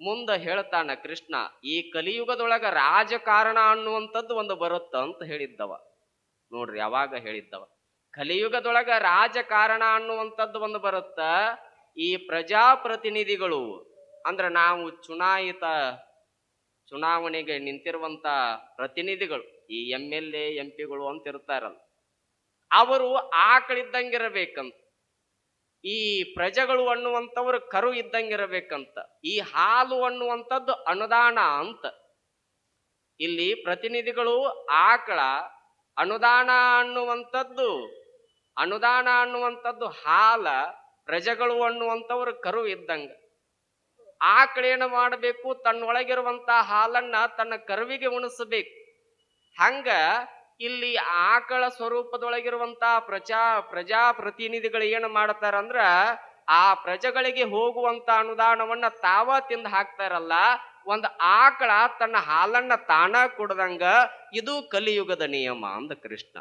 A: ಮುಂದ ಹೇಳ್ತಾನ ಕೃಷ್ಣ, ಈ ಕಲಿಯುಗದೊಳಗ ರಾಜಕಾರಣ ಅನ್ನುವಂಥದ್ದು ಒಂದು ಬರುತ್ತ ಅಂತ ಹೇಳಿದ್ದವ. ನೋಡ್ರಿ ಯಾವಾಗ ಹೇಳಿದ್ದವ. ಕಲಿಯುಗದೊಳಗ ರಾಜಕಾರಣ ಅನ್ನುವಂಥದ್ದು ಒಂದು ಬರುತ್ತ. ಈ ಪ್ರಜಾಪ್ರತಿನಿಧಿಗಳು ಅಂದ್ರ ನಾವು ಚುನಾಯಿತ ಚುನಾವಣೆಗೆ ನಿಂತಿರುವಂತ ಪ್ರತಿನಿಧಿಗಳು, ಈ ಎಂ ಎಲ್ ಎ, ಎಂ ಪಿಗಳು ಅಂತ ಇರ್ತಾರಲ್ಲ, ಅವರು ಆಕಳಿದ್ದಂಗಿರಬೇಕಂತ, ಈ ಪ್ರಜೆಗಳು ಅನ್ನುವಂಥವ್ರು ಕರು ಇದ್ದಂಗಿರಬೇಕಂತ, ಈ ಹಾಲು ಅನ್ನುವಂಥದ್ದು ಅನುದಾನ ಅಂತ. ಇಲ್ಲಿ ಪ್ರತಿನಿಧಿಗಳು ಆಕಳ, ಅನುದಾನ ಅನ್ನುವಂಥದ್ದು ಅನುದಾನ ಅನ್ನುವಂಥದ್ದು ಹಾಲ, ಪ್ರಜೆಗಳು ಅನ್ನುವಂಥವ್ರು ಕರು ಇದ್ದಂಗ. ಆಕಳೇನು ಮಾಡಬೇಕು? ತನ್ನೊಳಗಿರುವಂತ ಹಾಲನ್ನ ತನ್ನ ಕರುವಿಗೆ ಉಣಿಸಬೇಕು. ಹಂಗ ಇಲ್ಲಿ ಆಕಳ ಸ್ವರೂಪದೊಳಗಿರುವಂತ ಪ್ರಜಾ ಪ್ರಜಾಪ್ರತಿನಿಧಿಗಳು ಏನು ಮಾಡ್ತಾರಂದ್ರ ಆ ಪ್ರಜೆಗಳಿಗೆ ಹೋಗುವಂತ ಅನುದಾನವನ್ನ ತಾವ ತಿಂದು ಹಾಕ್ತಾರಲ್ಲ, ಒಂದು ಆಕಳ ತನ್ನ ಹಾಲನ್ನ ತಾನ ಕುಡ್ದಂಗ ಇದು ಕಲಿಯುಗದ ನಿಯಮ ಅಂದ ಕೃಷ್ಣ.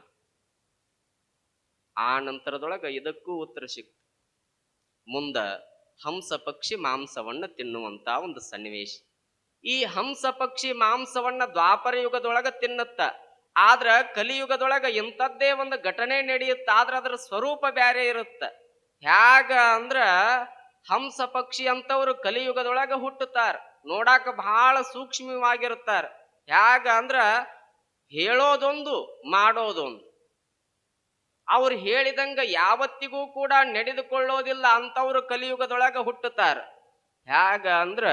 A: ಆ ನಂತರದೊಳಗ ಇದಕ್ಕೂ ಉತ್ತರ ಸಿಕ್ತು. ಮುಂದ ಹಂಸ ಪಕ್ಷಿ ಮಾಂಸವನ್ನು ತಿನ್ನುವಂತ ಒಂದು ಸನ್ನಿವೇಶ. ಈ ಹಂಸ ಪಕ್ಷಿ ಮಾಂಸವನ್ನ ದ್ವಾಪರ ಯುಗದೊಳಗ ತಿನ್ನತ್ತ. ಆದ್ರ ಕಲಿಯುಗದೊಳಗ ಇಂಥದ್ದೇ ಒಂದು ಘಟನೆ ನಡೆಯುತ್ತ. ಆದ್ರ ಅದರ ಸ್ವರೂಪ ಬ್ಯಾರೆ ಇರುತ್ತ. ಹ್ಯಾಗ ಅಂದ್ರ ಹಂಸ ಪಕ್ಷಿ ಅಂತವ್ರು ಕಲಿಯುಗದೊಳಗ ಹುಟ್ಟುತ್ತಾರ. ನೋಡಾಕ ಬಹಳ ಸೂಕ್ಷ್ಮವಾಗಿರುತ್ತಾರ. ಹ್ಯಾಗ ಅಂದ್ರ ಹೇಳೋದೊಂದು, ಮಾಡೋದೊಂದು. ಅವ್ರು ಹೇಳಿದಂಗ ಯಾವತ್ತಿಗೂ ಕೂಡ ನಡೆದುಕೊಳ್ಳೋದಿಲ್ಲ ಅಂತವ್ರು ಕಲಿಯುಗದೊಳಗ ಹುಟ್ಟುತ್ತಾರ. ಹ್ಯಾಗ ಅಂದ್ರ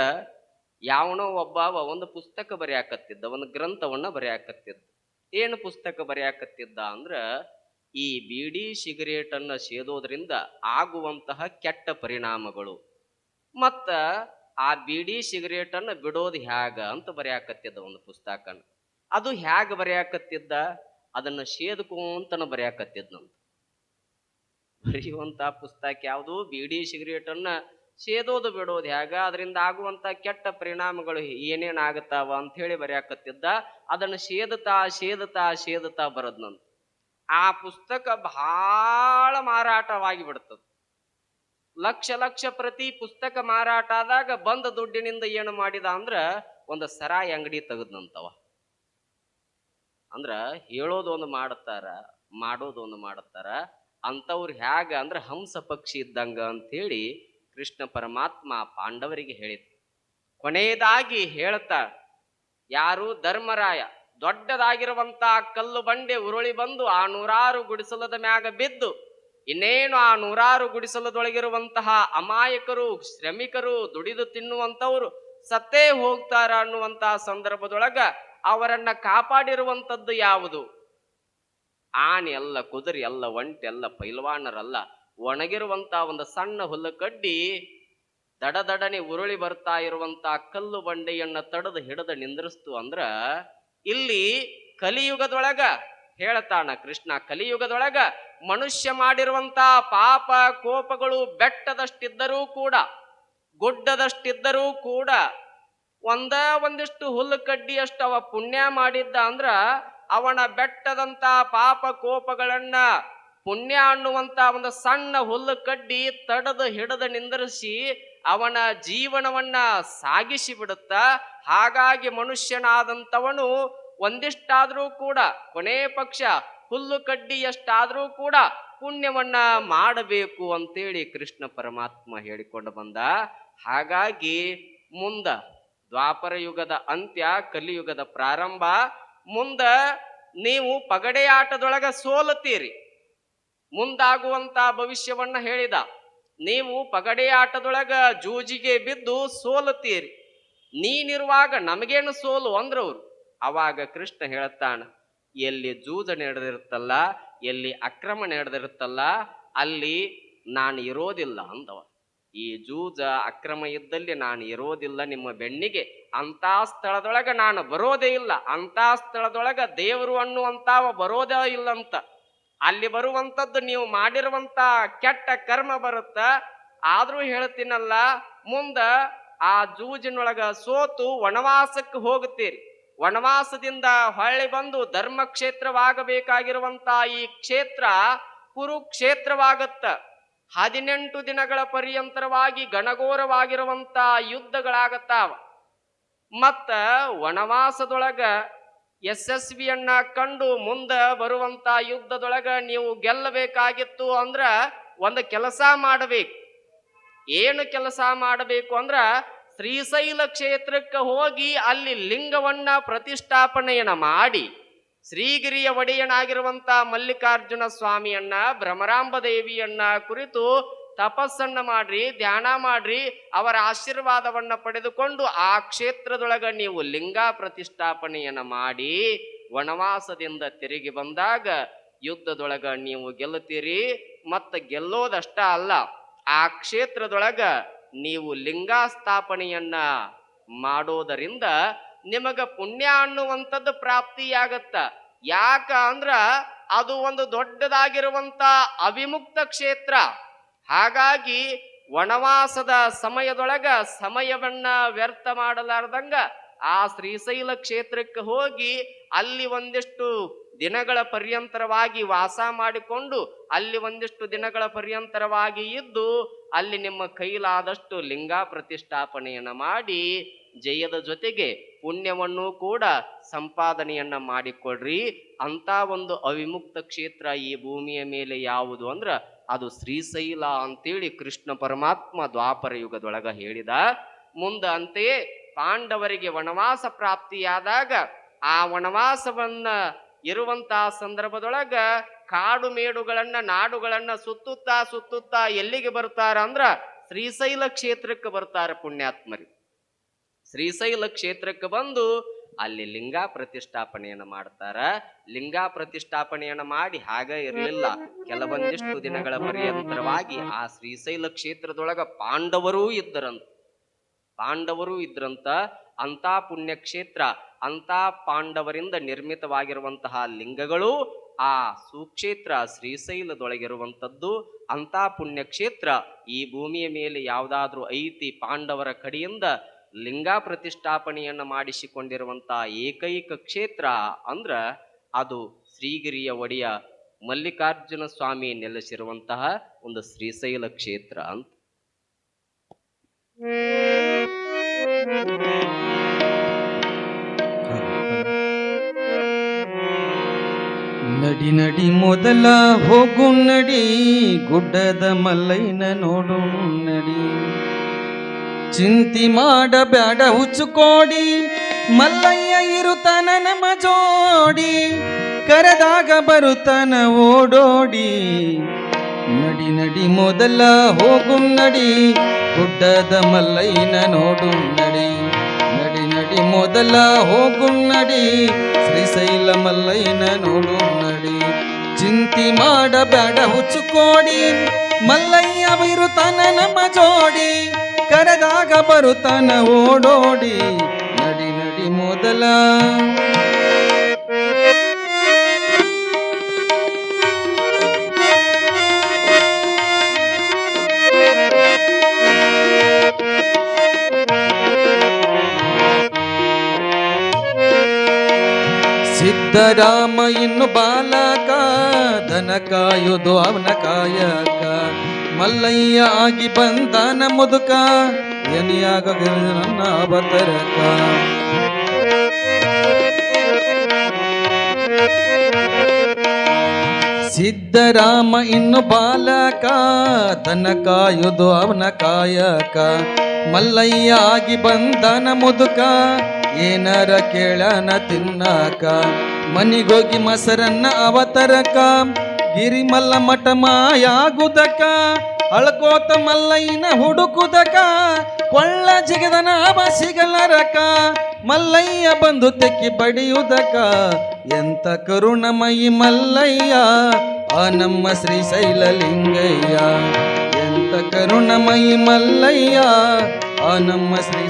A: ಯಾವನೋ ಒಬ್ಬ ಒಂದು ಪುಸ್ತಕ ಬರೆಯಾಕತ್ತಿದ್ದ, ಒಂದು ಗ್ರಂಥವನ್ನ ಬರೆಯಾಕತ್ತಿದ್ದ. ಏನು ಪುಸ್ತಕ ಬರೆಯಾಕತ್ತಿದ್ದ ಅಂದ್ರ ಈ ಬೀಡಿ ಸಿಗರೇಟ್ ಅನ್ನ ಸೇದೋದ್ರಿಂದ ಆಗುವಂತಹ ಕೆಟ್ಟ ಪರಿಣಾಮಗಳು. ಮತ್ತ ಆ ಬೀಡಿ ಸಿಗರೇಟ್ ಅನ್ನ ಬಿಡೋದು ಹ್ಯಾಗ ಅಂತ ಬರೆಯಾಕತ್ತಿದ್ದ ಒಂದು ಪುಸ್ತಕನ. ಅದು ಹ್ಯಾಗ ಬರೆಯಾಕತ್ತಿದ್ದ? ಅದನ್ನ ಸೇದ್ಕೊಂತನ ಬರೆಯಾಕತ್ತಿದ್ನಂತ ಬರೆಯುವಂಥ ಪುಸ್ತಕ ಯಾವುದು ಬೀಡಿ ಸಿಗರೇಟ್ ಅನ್ನ ಸೇದೋದು ಬಿಡೋದು ಹೇಗ, ಅದರಿಂದ ಆಗುವಂತ ಕೆಟ್ಟ ಪರಿಣಾಮಗಳು ಏನೇನು ಆಗತ್ತಾವ ಅಂತ ಹೇಳಿ ಬರೆಯಾಕತ್ತಿದ್ದ, ಅದನ್ನು ಸೇದತಾ ಸೇದತಾ ಸೇದತಾ ಬರೋದ್ನಂತ ಆ ಪುಸ್ತಕ ಬಹಳ ಮಾರಾಟವಾಗಿ ಬಿಡ್ತದ. ಲಕ್ಷ ಲಕ್ಷ ಪ್ರತಿ ಪುಸ್ತಕ ಮಾರಾಟ ಆದಾಗ ಬಂದ ದುಡ್ಡಿನಿಂದ ಏನು ಮಾಡಿದ ಅಂದ್ರ, ಒಂದು ಸರಾಯಿ ಅಂಗಡಿ ತೆಗದ್ನಂತವ ಅಂದ್ರ ಹೇಳೋದು ಒಂದು ಮಾಡುತ್ತಾರ ಮಾಡೋದು ಒಂದು ಮಾಡುತ್ತಾರ ಅಂಥವ್ರು ಹ್ಯಾಗ ಅಂದ್ರೆ ಹಂಸ ಪಕ್ಷಿ ಇದ್ದಂಗ ಅಂತೇಳಿ ಕೃಷ್ಣ ಪರಮಾತ್ಮ ಪಾಂಡವರಿಗೆ ಹೇಳಿದ. ಕೊನೆಯದಾಗಿ ಹೇಳ್ತಾ, ಯಾರು ಧರ್ಮರಾಯ, ದೊಡ್ಡದಾಗಿರುವಂತ ಕಲ್ಲು ಬಂಡೆ ಉರುಳಿ ಬಂದು ಆ ನೂರಾರು ಗುಡಿಸಲದ ಮ್ಯಾಗ ಬಿದ್ದು, ಇನ್ನೇನು ಆ ನೂರಾರು ಗುಡಿಸಲದೊಳಗಿರುವಂತಹ ಅಮಾಯಕರು, ಶ್ರಮಿಕರು ದುಡಿದು ತಿನ್ನುವಂಥವ್ರು ಸತ್ತೇ ಹೋಗ್ತಾರ ಅನ್ನುವಂತಹ ಸಂದರ್ಭದೊಳಗ ಅವರನ್ನ ಕಾಪಾಡಿರುವಂಥದ್ದು ಯಾವುದು? ಆನೆ ಎಲ್ಲ ಕುದುರೆ ಎಲ್ಲ ಒಂಟೆ ಎಲ್ಲ ಪೈಲ್ವಾನರಲ್ಲ, ಒಣಗಿರುವಂತ ಒಂದು ಸಣ್ಣ ಹುಲ್ಲು ಕಡ್ಡಿ ದಡದಡನೆ ಉರುಳಿ ಬರ್ತಾ ಇರುವಂತ ಕಲ್ಲು ಬಂಡೆಯನ್ನ ತಡೆದು ಹಿಡಿದು ನಿಂದ್ರಿಸ್ತು ಅಂದ್ರ ಇಲ್ಲಿ ಕಲಿಯುಗದೊಳಗ ಹೇಳ್ತಾನ ಕೃಷ್ಣ, ಕಲಿಯುಗದೊಳಗ ಮನುಷ್ಯ ಮಾಡಿರುವಂತ ಪಾಪ ಕೋಪಗಳು ಬೆಟ್ಟದಷ್ಟಿದ್ದರೂ ಕೂಡ, ಗುಡ್ಡದಷ್ಟಿದ್ದರೂ ಕೂಡ ಒಂದ ಒಂದಿಷ್ಟು ಹುಲ್ಲು ಕಡ್ಡಿಯಷ್ಟು ಅವ ಪುಣ್ಯ ಮಾಡಿದ್ದ ಅಂದ್ರ ಅವನ ಬೆಟ್ಟದಂತ ಪಾಪ ಕೋಪಗಳನ್ನ ಪುಣ್ಯ ಅನ್ನುವಂತ ಒಂದು ಸಣ್ಣ ಹುಲ್ಲು ಕಡ್ಡಿ ತಡದು ಹಿಡದ ನಿಂದರಿಸಿ ಅವನ ಜೀವನವನ್ನ ಸಾಗಿಸಿ ಬಿಡುತ್ತ. ಹಾಗಾಗಿ ಮನುಷ್ಯನಾದಂಥವನು ಒಂದಿಷ್ಟಾದರೂ ಕೂಡ ಕೊನೆ ಪಕ್ಷ ಹುಲ್ಲು ಕಡ್ಡಿಯಷ್ಟಾದರೂ ಕೂಡ ಪುಣ್ಯವನ್ನ ಮಾಡಬೇಕು ಅಂತೇಳಿ ಕೃಷ್ಣ ಪರಮಾತ್ಮ ಹೇಳಿಕೊಂಡು ಬಂದ. ಹಾಗಾಗಿ ಮುಂದ ದ್ವಾಪರ ಯುಗದ ಅಂತ್ಯ, ಕಲಿಯುಗದ ಪ್ರಾರಂಭ, ಮುಂದ ನೀವು ಪಗಡೆ ಆಟದೊಳಗ ಸೋಲುತ್ತೀರಿ. ಮುಂದಾಗುವಂತ ಭವಿಷ್ಯವನ್ನ ಹೇಳಿದ. ನೀವು ಪಗಡೆ ಆಟದೊಳಗ ಜೂಜಿಗೆ ಬಿದ್ದು ಸೋಲುತ್ತೀರಿ. ನೀನಿರುವಾಗ ನಮಗೇನು ಸೋಲು ಅಂದ್ರವ್ರು. ಅವಾಗ ಕೃಷ್ಣ ಹೇಳುತ್ತಾನ, ಎಲ್ಲಿ ಜೂಜ ನಡೆದಿರುತ್ತಲ್ಲ, ಎಲ್ಲಿ ಅಕ್ರಮ ನಡೆದಿರುತ್ತಲ್ಲ, ಅಲ್ಲಿ ನಾನು ಇರೋದಿಲ್ಲ ಅಂದವ. ಈ ಜೂಜ ಅಕ್ರಮ ಇದ್ದಲ್ಲಿ ನಾನು ಇರೋದಿಲ್ಲ ನಿಮ್ಮ ಬೆಣ್ಣಿಗೆ. ಅಂತ ಸ್ಥಳದೊಳಗ ನಾನು ಬರೋದೇ ಇಲ್ಲ. ಅಂತ ಸ್ಥಳದೊಳಗ ದೇವರು ಅನ್ನುವಂತಾವ ಬರೋದೇ ಇಲ್ಲ ಅಂತ ಅಲ್ಲಿ ಬರುವಂತದ್ದು ನೀವು ಮಾಡಿರುವಂತ ಕೆಟ್ಟ ಕರ್ಮ ಬರುತ್ತ? ಆದ್ರೂ ಹೇಳ್ತೀನಲ್ಲ, ಮುಂದ ಆ ಜೂಜಿನೊಳಗ ಸೋತು ವನವಾಸಕ್ಕೆ ಹೋಗುತ್ತೀರಿ. ವನವಾಸದಿಂದ ಹೊಳ್ಳಿ ಬಂದು ಧರ್ಮ ಕ್ಷೇತ್ರವಾಗಬೇಕಾಗಿರುವಂತ ಈ ಕ್ಷೇತ್ರ ಕುರುಕ್ಷೇತ್ರವಾಗತ್ತ. ಹದಿನೆಂಟು ದಿನಗಳ ಪರ್ಯಂತರವಾಗಿ ಗಣಗೋರವಾಗಿರುವಂತ ಯುದ್ಧಗಳಾಗತ್ತಾವ. ಮತ್ತ ವನವಾಸದೊಳಗ ಯಶಸ್ವಿಯನ್ನ ಕಂಡು ಮುಂದ ಬರುವಂತ ಯುದ್ಧದೊಳಗ ನೀವು ಗೆಲ್ಲಬೇಕಾಗಿತ್ತು ಅಂದ್ರ ಒಂದು ಕೆಲಸ ಮಾಡಬೇಕು. ಏನು ಕೆಲಸ ಮಾಡಬೇಕು ಅಂದ್ರ ಶ್ರೀಶೈಲ ಕ್ಷೇತ್ರಕ್ಕೆ ಹೋಗಿ ಅಲ್ಲಿ ಲಿಂಗವನ್ನ ಪ್ರತಿಷ್ಠಾಪನೆಯನ್ನ ಮಾಡಿ. ಶ್ರೀಗಿರಿಯ ಒಡೆಯನಾಗಿರುವಂತ ಮಲ್ಲಿಕಾರ್ಜುನ ಸ್ವಾಮಿಯನ್ನ, ಭ್ರಮರಾಂಬ ದೇವಿಯನ್ನ ಕುರಿತು ತಪಸ್ಸನ್ನ ಮಾಡ್ರಿ, ಧ್ಯಾನ ಮಾಡ್ರಿ, ಅವರ ಆಶೀರ್ವಾದವನ್ನ ಪಡೆದುಕೊಂಡು ಆ ಕ್ಷೇತ್ರದೊಳಗ ನೀವು ಲಿಂಗ ಪ್ರತಿಷ್ಠಾಪನೆಯನ್ನ ಮಾಡಿ ವನವಾಸದಿಂದ ತಿರುಗಿ ಬಂದಾಗ ಯುದ್ಧದೊಳಗ ನೀವು ಗೆಲ್ಲುತ್ತೀರಿ. ಮತ್ತ ಗೆಲ್ಲೋದಷ್ಟ ಅಲ್ಲ, ಆ ಕ್ಷೇತ್ರದೊಳಗ ನೀವು ಲಿಂಗ ಸ್ಥಾಪನೆಯನ್ನ ಮಾಡೋದರಿಂದ ನಿಮಗ ಪುಣ್ಯ ಅನ್ನುವಂಥದ್ದು ಪ್ರಾಪ್ತಿಯಾಗತ್ತ. ಯಾಕ ಅಂದ್ರ ಅದು ಒಂದು ದೊಡ್ಡದಾಗಿರುವಂತ ಅವಿಮುಕ್ತ ಕ್ಷೇತ್ರ. ಹಾಗಾಗಿ ವನವಾಸದ ಸಮಯದೊಳಗ ಸಮಯವನ್ನ ವ್ಯರ್ಥ ಮಾಡಲಾರ್ದಂಗ ಆ ಶ್ರೀಶೈಲ ಕ್ಷೇತ್ರಕ್ಕೆ ಹೋಗಿ ಅಲ್ಲಿ ಒಂದಿಷ್ಟು ದಿನಗಳ ಪರ್ಯಂತರವಾಗಿ ವಾಸ ಮಾಡಿಕೊಂಡು ಅಲ್ಲಿ ಒಂದಿಷ್ಟು ದಿನಗಳ ಪರ್ಯಂತರವಾಗಿ ಇದ್ದು ಅಲ್ಲಿ ನಿಮ್ಮ ಕೈಲಾದಷ್ಟು ಲಿಂಗ ಪ್ರತಿಷ್ಠಾಪನೆಯನ್ನು ಮಾಡಿ ಜಯದ ಜೊತೆಗೆ ಪುಣ್ಯವನ್ನು ಕೂಡ ಸಂಪಾದನೆಯನ್ನ ಮಾಡಿಕೊಡ್ರಿ. ಅಂತ ಒಂದು ಅವಿಮುಕ್ತ ಕ್ಷೇತ್ರ ಈ ಭೂಮಿಯ ಮೇಲೆ ಯಾವುದು ಅಂದ್ರ ಅದು ಶ್ರೀಶೈಲ ಅಂತೇಳಿ ಕೃಷ್ಣ ಪರಮಾತ್ಮ ದ್ವಾಪರ ಯುಗದೊಳಗ ಹೇಳಿದ. ಮುಂದ ಅಂತೆಯೇ ಪಾಂಡವರಿಗೆ ವನವಾಸ ಪ್ರಾಪ್ತಿಯಾದಾಗ ಆ ವನವಾಸವನ್ನ ಇರುವಂತಹ ಸಂದರ್ಭದೊಳಗ ಕಾಡು ಮೇಡುಗಳನ್ನ, ನಾಡುಗಳನ್ನ ಸುತ್ತುತ್ತಾ ಸುತ್ತುತ್ತಾ ಎಲ್ಲಿಗೆ ಬರ್ತಾರ ಅಂದ್ರ ಶ್ರೀಶೈಲ ಕ್ಷೇತ್ರಕ್ಕೆ ಬರ್ತಾರ ಪುಣ್ಯಾತ್ಮರಿ. ಶ್ರೀಶೈಲ ಕ್ಷೇತ್ರಕ್ಕೆ ಬಂದು ಅಲ್ಲಿ ಲಿಂಗ ಪ್ರತಿಷ್ಠಾಪನೆಯನ್ನು ಮಾಡ್ತಾರ. ಲಿಂಗ ಪ್ರತಿಷ್ಠಾಪನೆಯನ್ನು ಮಾಡಿ ಹಾಗ ಇರಲಿಲ್ಲ. ಕೆಲವೊಂದಿಷ್ಟು ದಿನಗಳ ಪರ್ಯಂತರವಾಗಿ ಆ ಶ್ರೀಶೈಲ ಕ್ಷೇತ್ರದೊಳಗ ಪಾಂಡವರೂ ಇದ್ದರಂತ. ಪಾಂಡವರೂ ಇದ್ರಂತ. ಅಂತ ಪುಣ್ಯಕ್ಷೇತ್ರ ಅಂತ ಪಾಂಡವರಿಂದ ನಿರ್ಮಿತವಾಗಿರುವಂತಹ ಲಿಂಗಗಳು ಆ ಸುಕ್ಷೇತ್ರ ಶ್ರೀಶೈಲದೊಳಗಿರುವಂಥದ್ದು. ಅಂತ ಪುಣ್ಯಕ್ಷೇತ್ರ ಈ ಭೂಮಿಯ ಮೇಲೆ ಯಾವುದಾದ್ರೂ ಐತಿ ಪಾಂಡವರ ಕಡೆಯಿಂದ ಲಿಂಗ ಪ್ರತಿಷ್ಠಾಪನೆಯನ್ನು ಮಾಡಿಸಿಕೊಂಡಿರುವಂತಹ ಏಕೈಕ ಕ್ಷೇತ್ರ ಅಂದ್ರ ಅದು ಶ್ರೀಗಿರಿಯ ಒಡೆಯ ಮಲ್ಲಿಕಾರ್ಜುನ ಸ್ವಾಮಿ ನೆಲೆಸಿರುವಂತಹ ಒಂದು ಶ್ರೀಶೈಲ ಕ್ಷೇತ್ರ ಅಂತ.
B: ನಡಿ ನಡಿ ಮೊದಲ ಹೋಗು ನಡಿ ಗುಡ್ಡದ ಮಲ್ಲೈನ ನೋಡು ನಡಿ. ಚಿಂತಿ ಮಾಡಬೇಡ ಹುಚ್ಚುಕೋಡಿ, ಮಲ್ಲಯ್ಯ ಇರುತ್ತಾನ ನಮ್ಮ ಜೋಡಿ, ಕರೆದಾಗ ಬರುತ್ತಾನ ಓಡೋಡಿ. ನಡಿ ನಡಿ, ಮೊದಲ ಹೋಗು ನಡಿ, ಗುಡ್ಡದ ಮಲ್ಲಯ್ಯನ ನೋಡು ನಡಿ. ನಡಿ ನಡಿ, ಮೊದಲ ಹೋಗು ನಡಿ, ಶ್ರೀಶೈಲ ಮಲ್ಲಯ್ಯನ ನೋಡು ನಡಿ. ಚಿಂತಿ ಮಾಡಬೇಡ ಹುಚ್ಚುಕೋಡಿ, ಮಲ್ಲಯ್ಯ ಇರುತ್ತಾನ ನಮ್ಮ ಜೋಡಿ ಕರೆದಾಗ ಬರುತ್ತಾನ ಓಡೋಡಿ ನಡಿ ನಡಿ ಮೊದಲ. ಸಿದ್ದರಾಮ ಇನ್ನು ಬಾಲಕ ದನ ಕಾಯುವುದು ಅವನ ಕಾಯಕ. ಮಲ್ಲಯ್ಯ ಆಗಿ ಬಂದಾನ ಮುದುಕ ಎನಿಯಾಗ ನನ್ನ ಅವತರಕ ಸಿದ್ದರಾಮ ಇನ್ನು ಬಾಲಕ, ತನ್ನ ಕಾಯುದು ಅವನ ಕಾಯಕ. ಮಲ್ಲಯ್ಯ ಆಗಿ ಬಂದನ ಮುದುಕ, ಏನಾರ ಕೇಳನ ತಿನ್ನಕ. ಮನಿಗೋಗಿ ಮೊಸರನ್ನ ಅವತರಕ. ಗಿರಿಮಲ್ಲ ಮಠ ಮಾಯಾಗುದಕ, ಅಳ್ಕೋತ ಮಲ್ಲಯ್ಯನ ಹುಡುಕುದಕ, ಕೊಳ್ಳ ಜಿಗದನ ಅವ ಮಲ್ಲಯ್ಯ ಬಂದು ತೆಕ್ಕಿ ಬಡಿಯುದಕ. ಎಂತ ಕರುಣಮಯಿ ಮಲ್ಲಯ್ಯ, ಆ ನಮ್ಮ ಶ್ರೀ ಶೈಲಲಿಂಗಯ್ಯ ಎಂತ ಕರುಣಮಯಿ ಮಲ್ಲಯ್ಯ, ಆ ನಮ್ಮ ಶ್ರೀ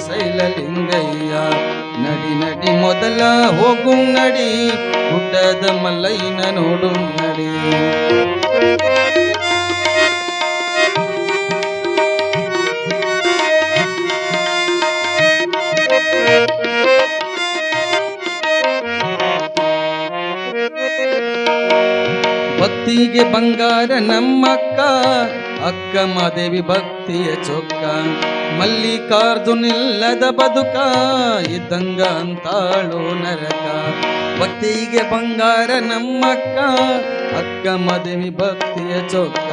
B: ಲಿಂಗಯ್ಯ ನಡಿ ನಡಿ, ಮೊದಲ ಹೋಗು ನಡಿ. ಗುಡ್ಡದ ಮಲ್ಲಯ್ಯನ ನೋಡು ನಡಿ. ಭಕ್ತಿಗೆ ಬಂಗಾರ ನಮ್ಮಕ್ಕ. ಅಕ್ಕ ಮಾದೇವಿ ಭಕ್ತಿಯ ಚೊಕ್ಕ. ಮಲ್ಲಿಕಾರ್ಜುನಿಲ್ಲದ ಬದುಕ, ಇದ್ದಂಗ ಅಂತಾಳು ನರಕ. ಭಕ್ತಿಗೆ ಬಂಗಾರ ನಮ್ಮಕ್ಕ, ಅಕ್ಕ ಮದುವೆ ಭಕ್ತಿಯ ಚೊಕ್ಕ.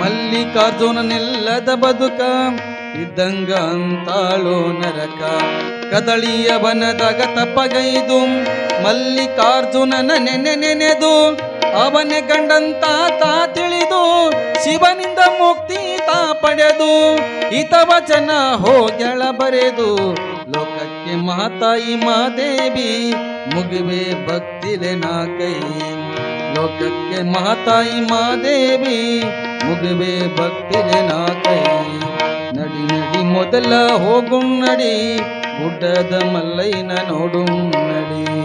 B: ಮಲ್ಲಿಕಾರ್ಜುನನಿಲ್ಲದ ಬದುಕ, ಇದ್ದಂಗ ಅಂತಾಳು ನರಕ. ಕದಳಿಯ ಬನದಾಗ ತಪ್ಪಗೈದು, ಮಲ್ಲಿಕಾರ್ಜುನನ ನೆನೆ ನೆನೆದು ಅವನೇ ಕಂಡಂತ ತಾ ತಿಳಿದು ಶಿವನಿಂದ ಮುಕ್ತಿ ತಾ ಪಡೆದು ಹಿತ ವಚನ ಹೋಗೆಳ ಬರೆದು, ಲೋಕಕ್ಕೆ ಮಾತಾಯಿ ಮಾದೇವಿ ಮುಗಿವೆ ಭಕ್ತಿಲೆ ನಾ ಕೈ. ಲೋಕಕ್ಕೆ ಮಾತಾಯಿ ಮಾದೇವಿ ಮುಗಿವೆ ಭಕ್ತಿಲೆ ನಾ ಕೈ. ನಡಿ ನಡಿ, ಮೊದಲ ಹೋಗು ನಡಿ, ಗುಡ್ಡದ ಮಲ್ಲೈನ ನೋಡು ನಡಿ.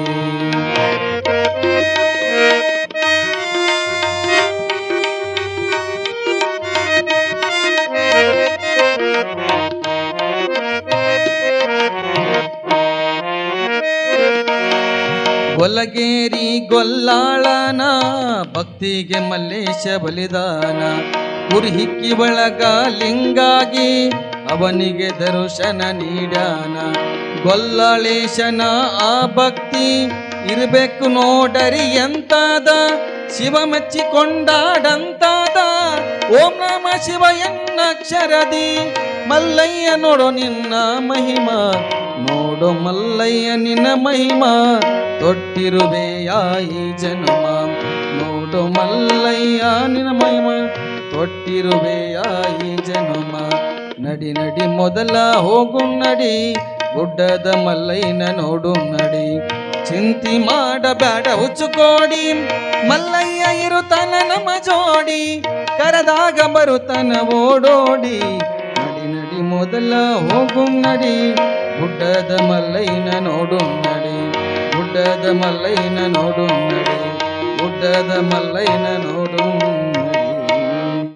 B: ಗೊಲಗೇರಿ ಗೊಲ್ಲಾಳನ, ಭಕ್ತಿಗೆ ಮಲ್ಲೇಶ ಬಲಿದಾನ. ಕುರಿಹಿಕ್ಕಿ ಬಳಗ ಲಿಂಗಾಗಿ ಅವನಿಗೆ ದರ್ಶನ ನೀಡಾನ ಗೊಲ್ಲಾಳೇಶನ ಆ ಭಕ್ತಿ ಇರಬೇಕು ನೋಡರಿ ಎಂತಾದ, ಶಿವ ಮೆಚ್ಚಿಕೊಂಡಾಡಂತಾದ ಓಂ ನಮ ಶಿವ ಎನ್ನಕ್ಷರದಿ ಮಲ್ಲಯ್ಯ ನೋಡೋ ನಿನ್ನ ಮಹಿಮಾ. ನೋಡೋ ಮಲ್ಲಯ್ಯ ನಿನ್ನ ಮಹಿಮಾ. ತೊಟ್ಟಿರುವೆಯಾ ಈ ಜನ್ಮ. ನೋಡು ಮಲ್ಲಯ್ಯ ನಿನ್ನ ಮಹಿಮಾ. ತೊಟ್ಟಿರುವೆಯಾ ಈ ಜನ್ಮ. ನಡಿ ನಡಿ, ಮೊದಲ ಹೋಗು ನಡಿ. ಗುಡ್ಡದ ಮಲ್ಲಯ್ಯನ ನೋಡು ನಡಿ. ಚಿಂತಿ ಮಾಡಬೇಡ, ಹುಚ್ಚುಕೋಡಿ. ಮಲ್ಲಯ್ಯ ಇರುತ್ತಾನ ನಮ್ಮ ಜೋಡಿ. ಕರೆದಾಗ ಬರುತ್ತಾನ ಓಡೋಡಿ. ನಡಿ ನಡಿ, ಮೊದಲ ಹೋಗು ನಡಿ. ಗುಡ್ಡದ ಮಲ್ಲಯ್ಯನ ನೋಡು ನಡಿ ಗುಡ್ಡದ ಮಲ್ಲಯ್ಯನ ನೋಡು ನಡಿ ಗುಡ್ಡದ ಮಲ್ಲಯ್ಯನ ನೋಡು